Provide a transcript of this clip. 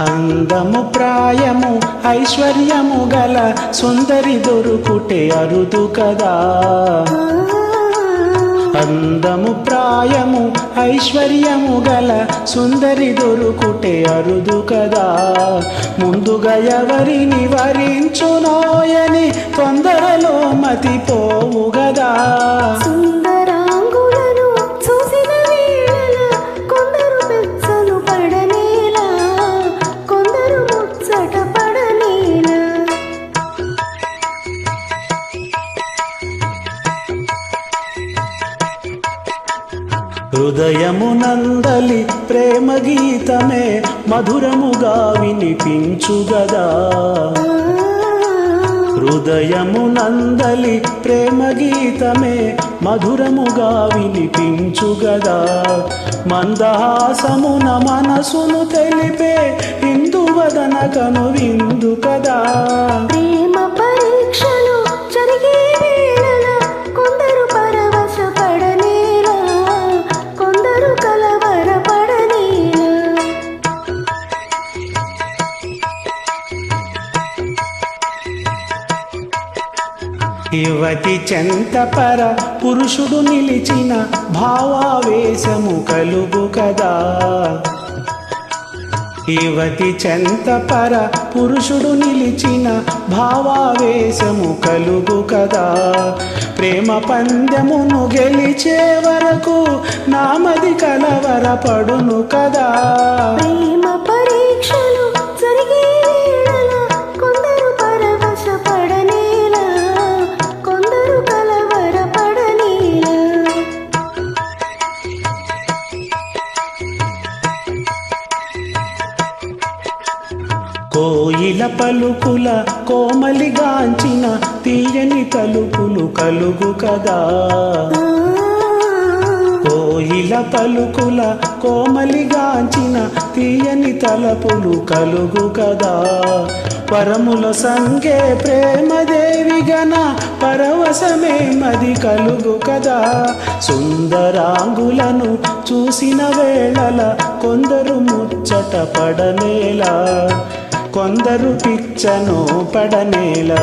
అందము ప్రాయము ఐశ్వర్యము గల సుందరి దొరుకుటే అరుదు కదా. అందము ప్రాయము ఐశ్వర్యము గల సుందరి దొరుకుటే అరుదు కదా. ముందుగా ఎవరిని వరించునోయని తొందరలో మతిపో హృదయము నందలి ప్రేమ గీతమే మధురముగా వినిపించుగదా. హృదయము నందలి ప్రేమ గీతమే మధురముగా వినిపించుగదా. మందహాసమున మనసును తెలిపే హిందువదన కను విందు కదా ప్రేమ యువతి చెంతపర పురుషుడు నిలిచిన భావావేశము కలుగు కదా. యువతి చెంతపర పురుషుడు నిలిచిన భావావేశము కలుగు కదా. ప్రేమ పందెమును గెలిచే వరకు నామది కలవర పడును కదా. ప్రేమ కోయిల పలుకుల కోమలిగాంచిన తీయని తలుపులు కలుగు కదా. కోయిల పలుకుల కోమలిగాంచిన తీయని తలపులు కలుగు కదా. పరముల సంగే ప్రేమదేవి గణ పరవశమే మది కలుగు కదా. సుందరాంగులను చూసిన వేళల కొందరు ముచ్చట పడనేలా కొందరు పిచ్చను పడనేలా.